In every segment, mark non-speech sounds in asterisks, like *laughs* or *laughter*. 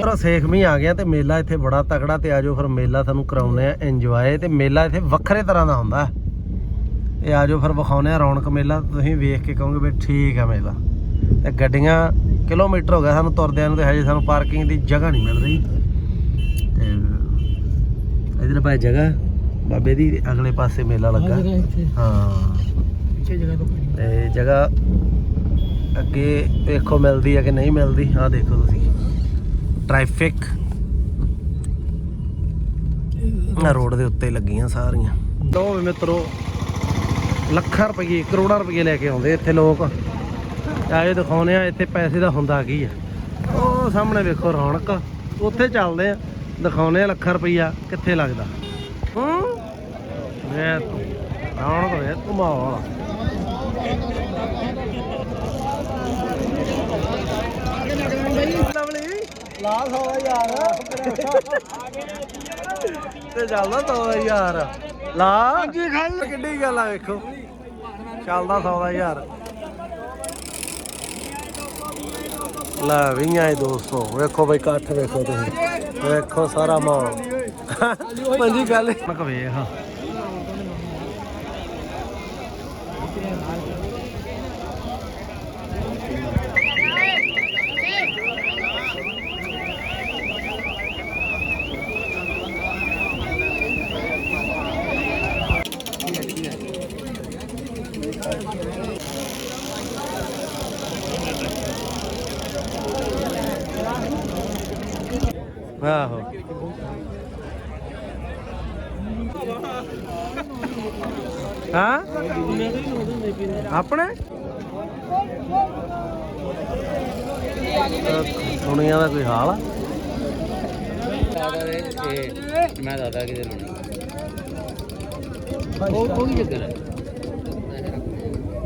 ਪਰ ਸੇਖਵੀਂ ਆ ਗਿਆ ਤੇ ਮੇਲਾ ਇੱਥੇ ਬੜਾ ਤਕੜਾ ਤੇ ਆਜੋ ਫਿਰ ਮੇਲਾ ਤੁਹਾਨੂੰ ਕਰਾਉਨੇ ਆ ਇੰਜੋਏ ਤੇ ਮੇਲਾ ਇੱਥੇ ਵੱਖਰੇ ਤਰ੍ਹਾਂ ਦਾ ਹੁੰਦਾ। ਇਹ ਆਜੋ ਫਿਰ ਵਿਖਾਉਨੇ ਆ ਰੌਣਕ ਮੇਲਾ ਤੁਸੀਂ ਵੇਖ ਕੇ ਕਹੋਗੇ ਵੀ ਠੀਕ ਆ ਮੇਲਾ। ਤੇ ਗੱਡੀਆਂ ਕਿਲੋਮੀਟਰ ਹੋ ਗਿਆ ਸਾਨੂੰ ਤੁਰਦਿਆਂ ਨੂੰ ਤੇ ਹਜੇ ਸਾਨੂੰ ਪਾਰਕਿੰਗ ਦੀ ਜਗ੍ਹਾ ਨਹੀਂ ਮਿਲ ਰਹੀ। ਇਧਰ ਭਾਈ ਜਗ੍ਹਾ? ਬਾਬੇ ਦੀ ਅਗਲੇ ਪਾਸੇ ਮੇਲਾ ਲੱਗਾ। ਹਾਂ ਤੇ ਜਗ੍ਹਾ ਅੱਗੇ ਵੇਖੋ ਮਿਲਦੀ ਆ ਕਿ ਨਹੀਂ ਮਿਲਦੀ। ਆਹ ਦੇਖੋ ਤੁਸੀਂ। ਟ੍ਰੈਫਿਕ ਆ ਰੋਡ ਦੇ ਉੱਤੇ ਲੱਗੀਆਂ ਸਾਰੀਆਂ। ਲੋ ਮਿੱਤਰੋ ਲੱਖਾਂ ਰੁਪਏ ਕਰੋੜਾਂ ਰੁਪਏ ਲੈ ਕੇ ਆਉਂਦੇ ਇੱਥੇ ਲੋਕ। ਆਏ ਦਿਖਾਉਨੇ ਆ ਇੱਥੇ ਪੈਸੇ ਦਾ ਹੁੰਦਾ ਕੀ ਆ? ਉਹ ਸਾਹਮਣੇ ਵੇਖੋ ਰੌਣਕ। ਉੱਥੇ ਚੱਲਦੇ ਆ। ਦਿਖਾਉਨੇ ਆ ਲੱਖਾਂ ਰੁਪਈਆ ਕਿੱਥੇ ਲੱਗਦਾ? ਹੂੰ? ਵੇ ਤੂੰ ਰੌਣਕ ਵੇ ਤੂੰ ਮਾਹੌਲ। ਲਵਲੀ ਲਾ 100 ਯਾਰ। ਤੇ ਚੱਲਦਾ 100 ਯਾਰ। ਲਾ। ਕਿੱਡੀ ਗੱਲ ਆ ਵੇਖੋ। ਚੱਲਦਾ 100 ਯਾਰ। ਲੈ ਵੀ ਆਏ ਦੋਸਤੋ ਵੇਖੋ ਬਈ ਇਕੱਠ ਵੇਖੋ ਤੁਸੀਂ। ਵੇਖੋ ਸਾਰਾ ਮਾਹੌਲ। ਪੰਜੀ ਗੱਲ। ਮੈਂ ਕਹ ਵੇਖ ਆਹੋ। ਹਾਂ? ਆਪਣੇ? ਦੁਨੀਆ ਦਾ ਕੋਈ ਹਾਲ ਆ? ਮੈਂ ਦਾਦਾ ਕਿਤੇ ਲੈਣੀ ਉਹ ਉਹ ਕੀ ਚੱਕਰ ਹੈ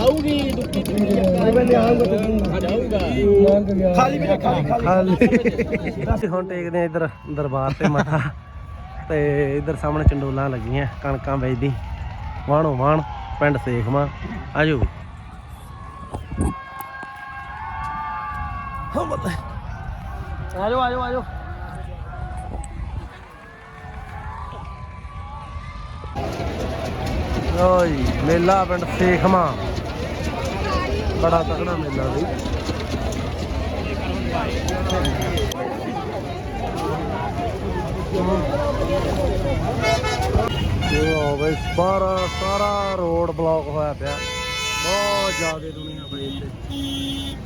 ਆਉਗੀ ਦੁੱਕੀ ਜਾਊਗਾ। ਖਾਲੀ ਵੀ ਖਾਲੀ ਖਾਲੀ। ਹੁਣ ਟੇਕਦੇ ਆ ਇਧਰ ਦਰਬਾਰ ਤੇ ਮੱਥਾ ਤੇ ਇਧਰ ਸਾਹਮਣੇ ਚੰਡੋਲਾਂ ਲੱਗੀਆਂ ਕਣਕਾਂ ਵੇਚਦੀ। ਵਾਣੋ ਵਾਣ ਪਿੰਡ ਸੇਖਵਾ ਆਜੋ ਆਜੋ ਆਜੋ ਆਜੋ ਲੋ ਜੀ ਮੇਲਾ ਪਿੰਡ ਸੇਖਵਾ ਬੜਾ ਤਕੜਾ ਮੇਲਾ ਬਈ ਉਹ ਬਈ ਸਾਰਾ ਸਾਰਾ ਰੋਡ ਬਲੌਕ ਹੋਇਆ ਪਿਆ। ਬਹੁਤ ਜ਼ਿਆਦਾ ਦੁਨੀਆ ਪਈ ਇੱਥੇ।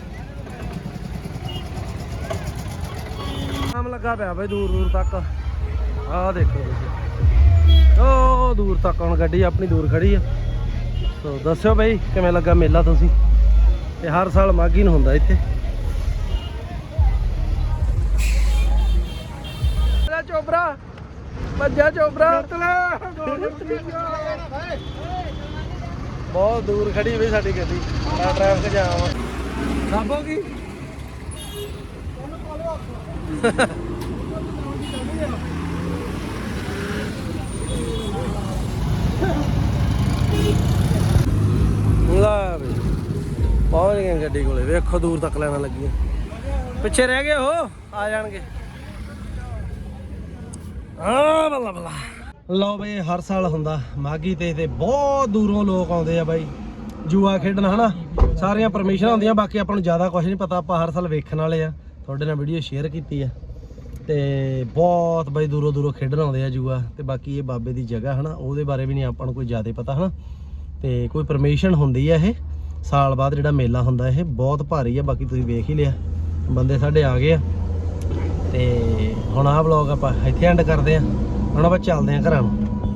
ਕੰਮ ਲੱਗਾ ਪਿਆ ਬਈ ਦੂਰ ਦੂਰ ਤੱਕ। ਆਹ ਦੇਖੋ ਤੁਸੀਂ। ਉਹ ਦੂਰ ਤੱਕ ਹੁਣ ਗੱਡੀ ਆਪਣੀ ਦੂਰ ਖੜੀ ਆ। ਸੋ ਦੱਸਿਓ ਬਈ ਕਿਵੇਂ ਲੱਗਾ ਮੇਲਾ ਤੁਸੀਂ? ਤੇ ਹਰ ਸਾਲ ਮਾਗੀ ਨੂੰ ਹੁੰਦਾ ਇੱਥੇ। ਮੇਰਾ ਚੋਬਰਾ ਭੱਜਿਆ ਚੋਬਰਾ ਬਹੁਤ ਦੂਰ ਖੜੀ ਵੀ ਸਾਡੀ ਗੱਡੀ। ਮੈਂ ਟ੍ਰੈਫਿਕ ਜਾਮ ਆ। ਰੱਬ *laughs* ਹੋ ਗਈ ਲਾ ਵੀ ਪਹੁੰਚ ਗਏ ਗੱਡੀ ਕੋਲੇ। ਵੇਖੋ, ਦੂਰ ਤੱਕ ਲੈਣਾ ਲੱਗੀਆਂ। ਪਿੱਛੇ ਰਹਿ ਗਏ ਉਹ, ਆ ਜਾਣਗੇ। ਆ ਬੱਲਾ ਬੱਲਾ। ਲਓ ਬਈ, ਹਰ ਸਾਲ ਹੁੰਦਾ ਮਾਗੀ ਤੇ ਤੇ ਬਹੁਤ ਦੂਰੋਂ ਲੋਕ ਆਉਂਦੇ ਆ ਬਾਈ। ਜੂਆ ਖੇਡਣ, ਹਨਾ? ਸਾਰੀਆਂ ਪਰਮਿਸ਼ਨਾਂ ਹੁੰਦੀਆਂ, ਬਾਕੀ ਆਪਾਂ ਨੂੰ ਜ਼ਿਆਦਾ ਕੁਝ ਨਹੀਂ ਪਤਾ। ਆਪਾਂ ਹਰ ਸਾਲ ਵੇਖਣ ਵਾਲੇ ਆ। ਤੁਹਾਡੇ ਨਾਲ ਵੀਡੀਓ ਸ਼ੇਅਰ ਕੀਤੀ ਆ। ਤੇ ਬਹੁਤ ਬਾਈ ਦੂਰੋਂ ਦੂਰੋਂ ਖੇਡਣ ਆਉਂਦੇ ਆ ਜੂਆ। ਤੇ ਬਾਕੀ ਇਹ ਬਾਬੇ ਦੀ ਜਗ੍ਹਾ, ਹਨਾ? ਉਹਦੇ ਬਾਰੇ ਵੀ ਨਹੀਂ ਆਪਾਂ ਨੂੰ ਕੋਈ ਜ਼ਿਆਦਾ ਪਤਾ, ਹਨਾ? ਤੇ ਕੋਈ ਪਰਮਿਸ਼ਨ ਹੁੰਦੀ ਆ ਇਹ। ਸਾਲ ਬਾਅਦ ਜਿਹੜਾ ਮੇਲਾ ਹੁੰਦਾ, ਇਹ ਬਹੁਤ ਭਾਰੀ ਆ, ਬਾਕੀ ਤੁਸੀਂ ਵੇਖ ਹੀ ਲਿਆ। ਬੰਦੇ ਸਾਡੇ ਆ ਗਏ ਆ। ਤੇ ਹੁਣ ਆਹ ਵਲੌਗ ਆਪਾਂ ਇੱਥੇ ਐਂਡ ਕਰਦੇ ਆ। ਹੁਣ ਆਪਾਂ ਚੱਲਦੇ ਆ ਘਰਾਂ ਨੂੰ।